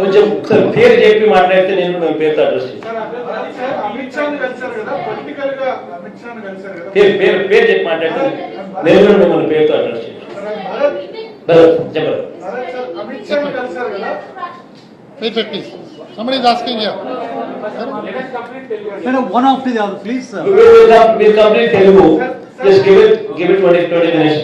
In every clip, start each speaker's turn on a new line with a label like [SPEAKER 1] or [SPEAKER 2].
[SPEAKER 1] కొంచెం ఒకసారి పేరు చెప్పి మాట్లాడితే నేను మీ పేరుతో అడ్రస్ పేరు పేరు పేరు చెప్పి మాట్లాడితే నేను కూడా మిమ్మల్ని పేరుతో అడ్రస్ చెప్పరు.
[SPEAKER 2] Somebody is asking here.
[SPEAKER 3] Sir, one after the other, please, sir.
[SPEAKER 1] మీరు complete Telugu. Just give it give it twenty twenty minutes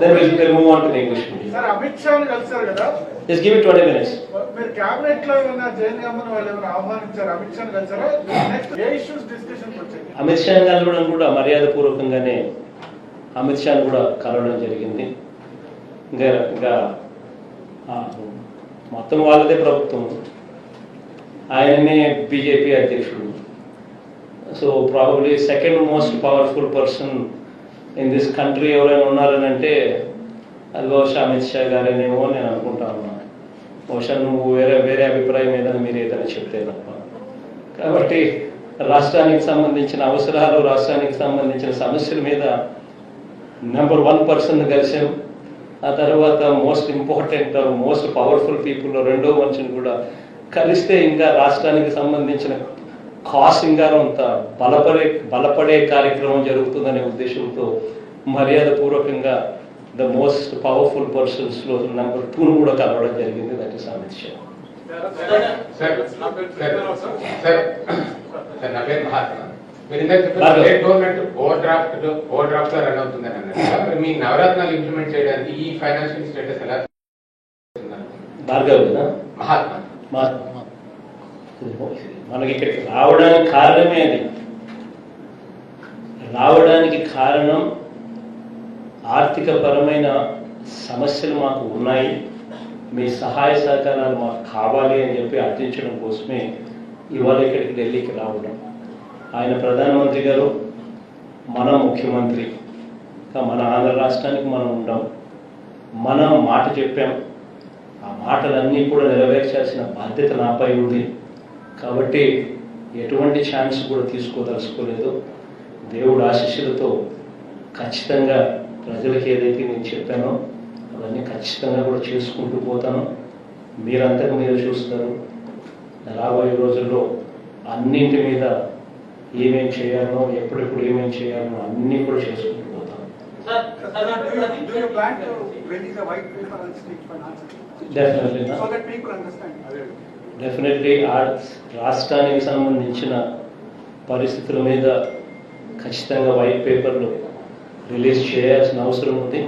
[SPEAKER 1] then will will move on to English
[SPEAKER 4] sir Amit షాని కలిశారు కదా?
[SPEAKER 1] Just give it twenty minutes
[SPEAKER 4] మీరు కేబినెట్లో ఏమైనా జైన్ అమ్మని వాళ్ళు ఏమైనా ఆహ్వానించారు? అమిత్ షాని కలిసారా నెక్స్ట్ ఏ ఇష్యూస్ డిస్కషన్ వచ్చాయి?
[SPEAKER 1] అమిత్ షా కలవడం కూడా మర్యాద పూర్వకంగానే అమిత్ షాను కూడా కలవడం జరిగింది. ఇంకా ఇంకా మొత్తం వాళ్ళదే ప్రభుత్వం. ఆయననే బీజేపీ అధ్యక్షుడు. So probably second most powerful person in this country ఎవరైనా ఉన్నారని అంటే అది బహుశా అమిత్ షా గారేనేమో అని నేను అనుకుంటా ఉన్నాను బహుశా నువ్వు వేరే వేరే అభిప్రాయం ఏదైనా మీరు ఏదైనా చెప్తే తప్ప. కాబట్టి రాష్ట్రానికి సంబంధించిన అవసరాలు రాష్ట్రానికి సంబంధించిన సమస్యల మీద నెంబర్ వన్ పర్సన్ కలిసాం ఆ తర్వాత most important most powerful people రెండో మనిషిని కూడా కలిస్తే ఇంకా రాష్ట్రానికి సంబంధించిన కాస్ ఇంకా అంత బలపడే బలపడే కార్యక్రమం జరుగుతుందనే ఉద్దేశంతో మర్యాద పూర్వకంగా ద మోస్ట్ పవర్ఫుల్ పర్సన్స్లో నెంబర్ టూను కూడా కలవడం జరిగింది. దట్ ఇస్ అమిత్ షా
[SPEAKER 5] మీరు ఇందాక చెప్పారు
[SPEAKER 1] Bhargav.
[SPEAKER 5] State government over draft over draft run అవుతుందని అన్నారు. మీ నవరత్నాలు ఇంప్లిమెంట్ చేయడానికి ఈ ఫైనాన్షియల్ స్టేటస్ ఎలా?
[SPEAKER 1] భార్గవ్
[SPEAKER 5] మహాత్మా.
[SPEAKER 1] మనకి ఇక్కడికి రావడానికి కారణమే అది. రావడానికి కారణం ఆర్థిక పరమైన సమస్యలు మాకు ఉన్నాయి. మీ సహాయ సహకారాలు మాకు కావాలి అని చెప్పి అర్థించడం కోసమే ఇవాళ ఇక్కడికి ఢిల్లీకి రావడం. ఆయన ప్రధానమంత్రి గారు మన ముఖ్యమంత్రి. ఇంకా మన ఆంధ్ర రాష్ట్రానికి మనం ఉండం. మనం మాట చెప్పాం. ఆ మాటలన్నీ కూడా నెరవేర్చాల్సిన బాధ్యత నాపై ఉంది. కాబట్టి ఎటువంటి ఛాన్స్ కూడా తీసుకోదలుచుకోలేదు. దేవుడు ఆశీస్సులతో ఖచ్చితంగా ప్రజలకు ఏదైతే నేను చెప్పానో అవన్నీ ఖచ్చితంగా కూడా చేసుకుంటూ పోతాను. మీరంతకు మీరు చూస్తారు. రాబోయే రోజుల్లో అన్నింటి మీద ఏమేం చేయాలో ఎప్పుడెప్పుడు ఏమేం చేయాలో అన్నీ కూడా చేసుకుంటూ పోతాను? డెఫినెట్లీ డెఫినెట్లీ ఆ రాష్ట్రానికి సంబంధించిన పరిస్థితుల మీద ఖచ్చితంగా వైట్ పేపర్లు రిలీజ్ చేయాల్సిన అవసరం ఉంది.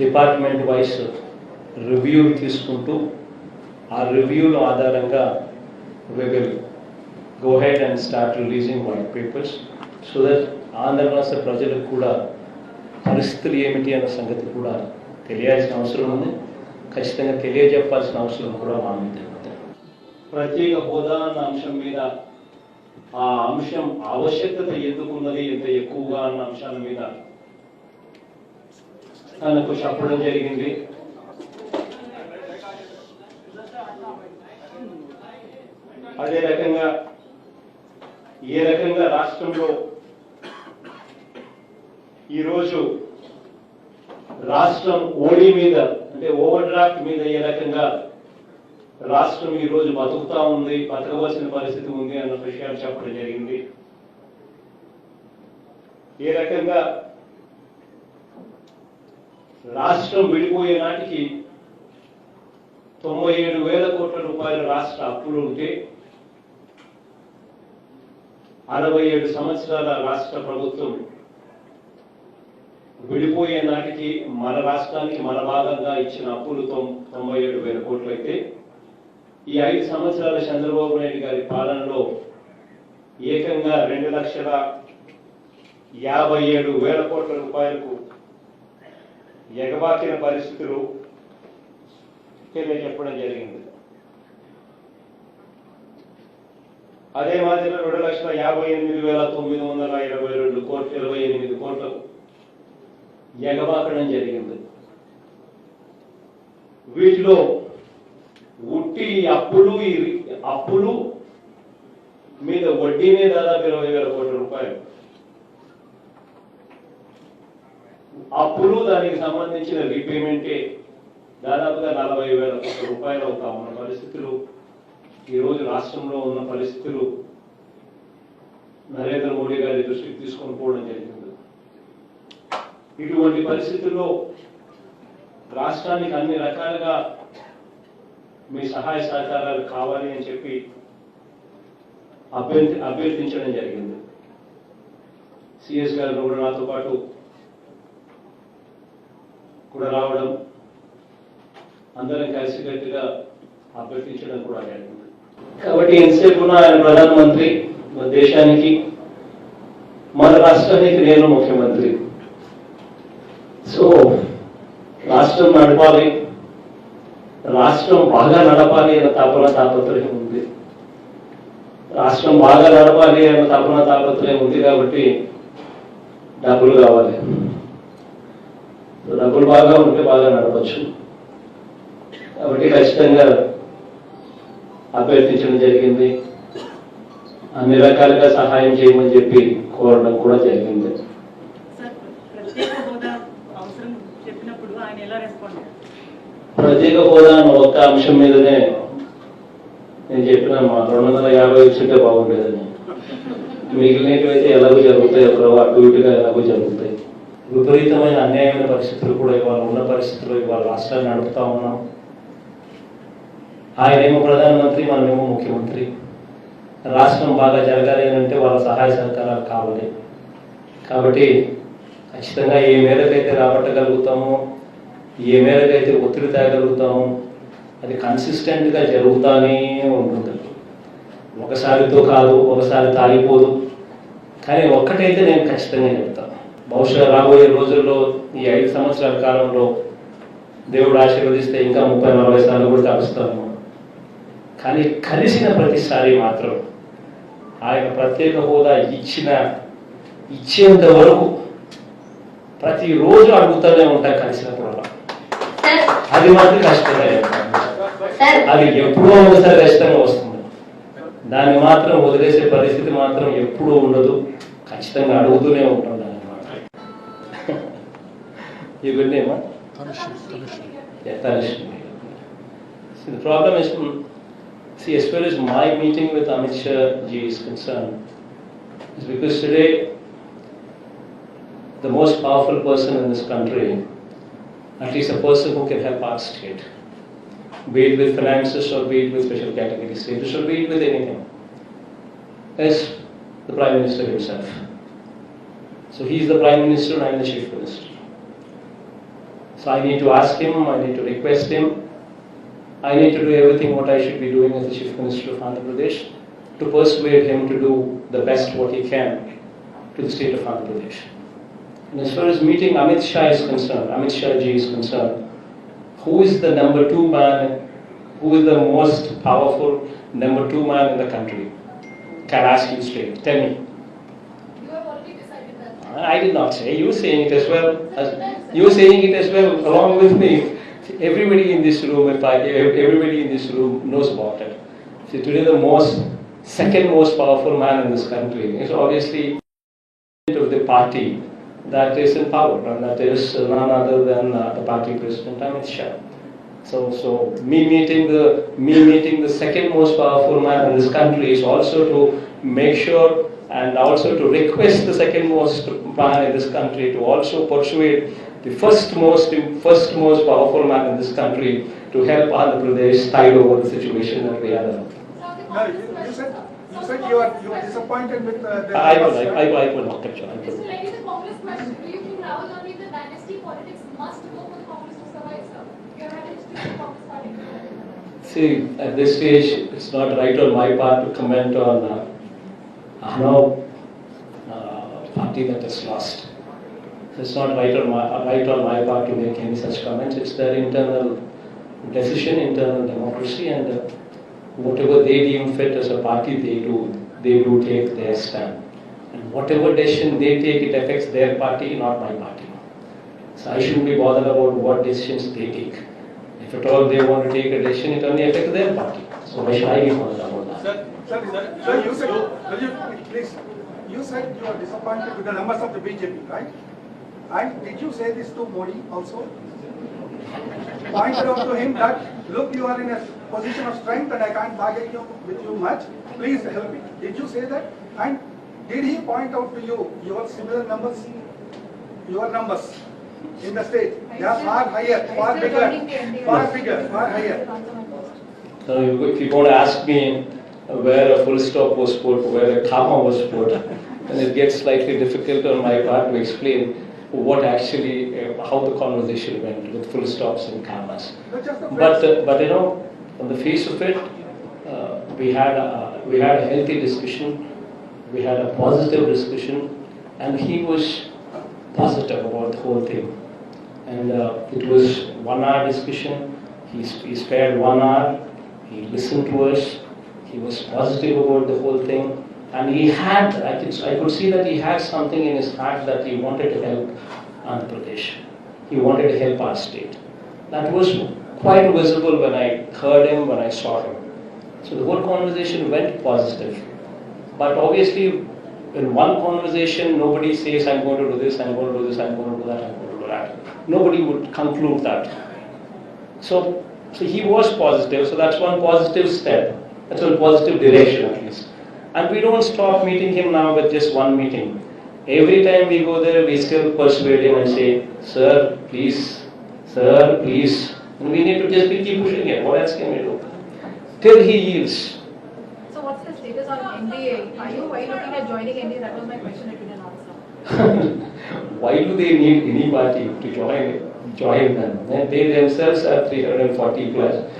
[SPEAKER 1] డిపార్ట్మెంట్ వైస్ రివ్యూ తీసుకుంటూ ఆ రివ్యూల ఆధారంగా we will go head and start releasing white papers so that Andhra రాష్ట్ర ప్రజలకు కూడా పరిస్థితులు ఏమిటి అన్న సంగతి కూడా తెలియాల్సిన అవసరం ఉంది. ఖచ్చితంగా తెలియజెప్పాల్సిన అవసరం కూడా మా మీద ప్రత్యేక హోదా అన్న అంశం మీద ఆ అంశం ఆవశ్యకత ఎందుకున్నది ఎంత ఎక్కువగా అన్న అంశాల మీద తనకు చెప్పడం జరిగింది. అదే రకంగా ఏ రకంగా రాష్ట్రంలో ఈరోజు రాష్ట్రం ఓడి మీద అంటే ఓవర్ డ్రాఫ్ట్ మీద ఏ రకంగా రాష్ట్రం ఈ రోజు బతుకుతా ఉంది బతకవలసిన పరిస్థితి ఉంది అన్న విషయాలు చెప్పడం జరిగింది. ఏ రకంగా రాష్ట్రం విడిపోయే నాటికి తొంభై ఏడు వేల కోట్ల రూపాయల రాష్ట్ర అప్పులు ఉంటే అరవై ఏడు సంవత్సరాల రాష్ట్ర ప్రభుత్వం విడిపోయే నాటికి మన రాష్ట్రానికి మన భాగంగా ఇచ్చిన అప్పులు తొం- తొంభై ఏడు వేల కోట్లు అయితే ఈ ఐదు సంవత్సరాల చంద్రబాబు నాయుడు గారి పాలనలో ఏకంగా రెండు లక్షల యాభై ఏడు వేల కోట్ల రూపాయలకు ఎగబాకిన పరిస్థితులు తెలియజెప్పడం జరిగింది. అదే మాదిరిగా రెండు లక్షల యాభై ఎనిమిది వేల తొమ్మిది వందల ఇరవై రెండు కోట్ల ఇరవై ఎనిమిది కోట్లకు ఎగబాకడం జరిగింది. వీటిలో ఉట్టి అప్పులు ఈ అప్పులు మీద వడ్డీనే దాదాపు ఇరవై వేల కోట్ల రూపాయలు. అప్పులు దానికి సంబంధించిన రీపేమెంటే దాదాపుగా నలభై వేల కోట్ల రూపాయలు అవుతా ఉన్న పరిస్థితులు ఈరోజు రాష్ట్రంలో ఉన్న పరిస్థితులు నరేంద్ర మోడీ గారి దృష్టికి తీసుకొని పోవడం జరిగింది. ఇటువంటి పరిస్థితుల్లో రాష్ట్రానికి అన్ని రకాలుగా మీ సహాయ సహకారాలు కావాలి అని చెప్పి అభ్యర్థి అభ్యర్థించడం జరిగింది. సిఎస్ గారు కూడా నాతో పాటు కూడా రావడం అందరం కలిసికట్టుగా అభ్యర్థించడం కూడా జరిగింది. కాబట్టి ఎంతసేపు ఉన్న ఆయన ప్రధానమంత్రి మన దేశానికి మన రాష్ట్రానికి నేను ముఖ్యమంత్రి. సో రాష్ట్రం నడపాలి. రాష్ట్రం బాగా నడపాలి అన్న తపన తాపత్రయం ఉంది. రాష్ట్రం బాగా నడపాలి అన్న తపన తాపత్రయం ఉంది కాబట్టి డబ్బులు కావాలి. డబ్బులు బాగా ఉంటే బాగా నడపచ్చు. కాబట్టి ఖచ్చితంగా అభ్యర్థించడం జరిగింది. అన్ని రకాలుగా సహాయం చేయమని చెప్పి కోరడం కూడా జరిగింది
[SPEAKER 6] సార్ ప్రత్యేక హోదా అవసరం చెప్పినప్పుడు ఆయన ఎలా రెస్పాండ్ అయ్యారు?
[SPEAKER 1] ప్రత్యేక హోదా అన్న ఒక్క అంశం మీదనే నేను చెప్పిన మా రెండు వందల యాభై వచ్చింటే బాగుండేదని. మిగిలినవి అయితే ఎలాగో జరుగుతాయి ఎక్కడో అటు ఇటుగా ఎలాగో జరుగుతాయి. విపరీతమైన అన్యాయమైన పరిస్థితులు కూడా ఇవాళ ఉన్న పరిస్థితుల్లో ఇవాళ రాష్ట్రాన్ని నడుపుతా ఉన్నాం. ఆయనేమో ప్రధానమంత్రి మనమేమో ముఖ్యమంత్రి. రాష్ట్రం బాగా జరగాలి అని అంటే వాళ్ళ సహాయ సహకారాలు కావాలి. కాబట్టి ఖచ్చితంగా ఏ మేరకైతే రాబట్టగలుగుతామో ఏ మేరకైతే ఒత్తిడి తేగలుగుతాము అది కన్సిస్టెంట్గా జరుగుతూనే ఉంటుంది. ఒకసారితో కాదు ఒకసారి తాగిపోదు. కానీ ఒక్కటైతే నేను ఖచ్చితంగా చెప్తాను బహుశా రాబోయే రోజుల్లో ఈ ఐదు సంవత్సరాల కాలంలో దేవుడు ఆశీర్వదిస్తే ఇంకా ముప్పై నలభై సార్లు కూడా కలుస్తాను కానీ కలిసిన ప్రతిసారి మాత్రం ఆయన ప్రత్యేక హోదా ఇచ్చిన ఇచ్చేంత వరకు ప్రతిరోజు అడుగుతూనే ఉంటాయి కలిసినప్పుడు పది మాత్రం
[SPEAKER 7] కష్టమే.
[SPEAKER 1] అది ఎప్పుడో ఒకసారి కష్టంగా వస్తుంది. దాన్ని మాత్రం వదిలేసే పరిస్థితి మాత్రం ఎప్పుడూ ఉండదు. ఖచ్చితంగా అడుగుతూనే ఉంటాం దాని problem my meeting with Amit Shah ji is concern because today the most powerful person in country at least a person who can help our state, be it with finances or be it with special category status or be it with anything, is the Prime Minister himself. So he is the Prime Minister and I am the Chief Minister. So I need to ask him, I need to request him, I need to do everything what I should be doing as the Chief Minister of Andhra Pradesh to persuade him to do the best what he can to the state of Andhra Pradesh. And as far as meeting Amit Shah is concerned, Amit Shah ji is concerned, who is the number two man, who is the most powerful number two man in the country? Can I ask you straight? Tell me.
[SPEAKER 7] you have already decided that.
[SPEAKER 1] I did not say, you saying it as well, as, you saying it as well along with me. Everybody in this room, if I, everybody in this room knows about it. See, today the most, second most powerful man in this country is obviously of the party that is in power, and that is none other than uh, the party president Amit Shah. So, so me meeting the me meeting the second most powerful man in this country is also to make sure and also to request the second most man in this country to also persuade the first most first most powerful man in this country to help Andhra Pradesh tide over the situation that we are in.
[SPEAKER 4] No, you you said, you said you are, you are disappointed with uh, the.
[SPEAKER 1] I will, I, I, I will not capture. I
[SPEAKER 7] Mr.
[SPEAKER 1] will.
[SPEAKER 7] Reddy, the Congress question, do you think Rahul Gandhi, the dynasty politics must go for the Congress to survive, sir? You have had history of the Congress party.
[SPEAKER 1] See, at this stage, it's not right on my part to comment on uh, Ahnav uh, party that is lost. It's not right on my, right on my part to make any such comments. It's their internal decision, internal democracy, and uh, whatever they deem fit as a party, they do, they do take their stand. And whatever decision they take, it affects their party, not my party. So I shouldn't be bothered about what decisions they take. If at all they want to take a decision, it only affects their party. So why should I be bothered about that?
[SPEAKER 4] Sir, sir, sir, you said, you, please, you said you are disappointed with the numbers of the BJP, right? And did you say this to Modi also? Point out to him that, look, you are in a position of strength and I can't bargain you with you much. Please help me. Did you say that? And did he point out to you your similar numbers? Your numbers in the state, they are far higher, far bigger, far bigger, far higher.
[SPEAKER 1] Now, you- if you're going to ask me where a full stop was put, where a comma was put, then it gets slightly difficult on my part to explain what actually, uh, how the conversation went with full stops and commas.
[SPEAKER 4] That's just a
[SPEAKER 1] But, uh, but you know, on the face of it, uh, we had a, we had a healthy discussion, we had a positive discussion, and he was positive about the whole thing. And uh, it was one hour discussion. He, he spared one hour. He listened to us. He was positive about the whole thing. And he had, I could, I could see that he had something in his heart that he wanted to help Andhra Pradesh. He wanted to help our state. That was quite visible when I heard him, when I saw him. So the whole conversation went positive. But obviously, in one conversation, nobody says, I'm going to do this, I'm going to do this, I'm going to do that, I'm going to do that. Nobody would conclude that. So, so he was positive, so that's one positive step. That's one positive direction at least. And we don't stop meeting him now with just one meeting. Every time we go there, we still persuade him and say, Sir, please, Sir, please. And we need to just be keep pushing him. What else can we do? Till he yields.
[SPEAKER 8] So what's the status on NDA? Are you, are you looking at joining NDA? That was my question that you didn't answer.
[SPEAKER 1] Why do they need any party to join join them? And they themselves are 340 plus.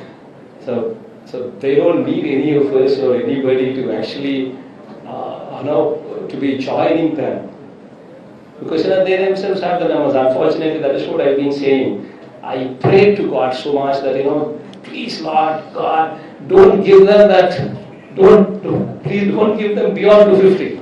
[SPEAKER 1] So, so they don't need any of us or anybody to actually, uh, know, to be joining them. Because you know, they themselves have the numbers. Unfortunately, that is what I've been saying. I pray to God so much that, you know, please, Lord, God, don't give them that, don't, don't please don't give them beyond 250.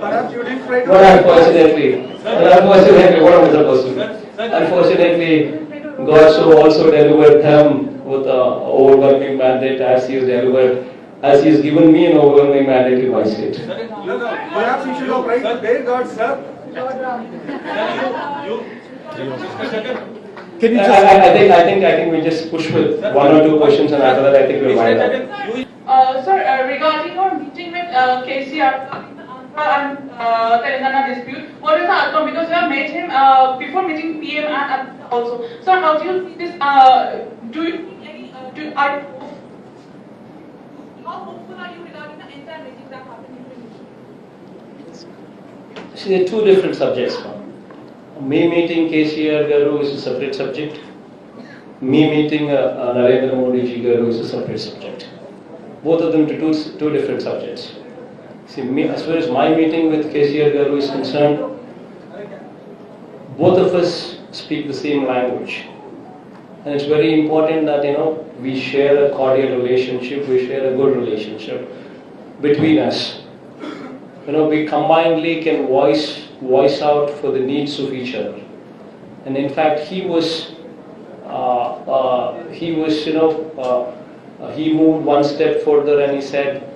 [SPEAKER 4] Perhaps you didn't pray to.
[SPEAKER 1] But unfortunately, but unfortunately, what am I supposed to do? Unfortunately, God so also delivered them with a overwhelming mandate as He has delivered, as He has given me an overwhelming mandate in my state.
[SPEAKER 4] No, no, perhaps you should have prayed to their God, sir.
[SPEAKER 8] Lord Ram.
[SPEAKER 3] Can you
[SPEAKER 1] I,
[SPEAKER 3] just,
[SPEAKER 1] I, I think, I think, I think we just push with one or two questions and after that I think we'll wind up.
[SPEAKER 9] Uh, sir, uh, regarding your meeting with uh, KCR regarding the Andhra and uh, Telangana dispute, what is the outcome? Because you have met him uh, before meeting PM and Andhra also. Sir, how do you see this? Uh, do you think any? Uh, do are how hopeful are you regarding the entire meeting that happened in the
[SPEAKER 1] See, there are two different subjects. ma'am. Me meeting KCR Garu is a separate subject. Me meeting uh, uh, Narendra Modi ji Garu is a separate subject. Both of them to two, two different subjects. See, me, as far as my meeting with KCR Garu is concerned, both of us speak the same language. And it's very important that, you know, we share a cordial relationship, we share a good relationship between us you know, we combinedly can voice voice out for the needs of each other. And in fact, he was uh, uh, he was you know uh, he moved one step further and he said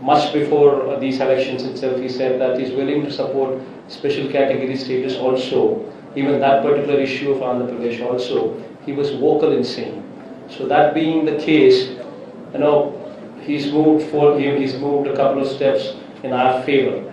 [SPEAKER 1] much before these elections itself he said that he's willing to support special category status also. Even that particular issue of Andhra Pradesh also he was vocal in saying. So that being the case you know he's moved for he's moved a couple of steps in our favor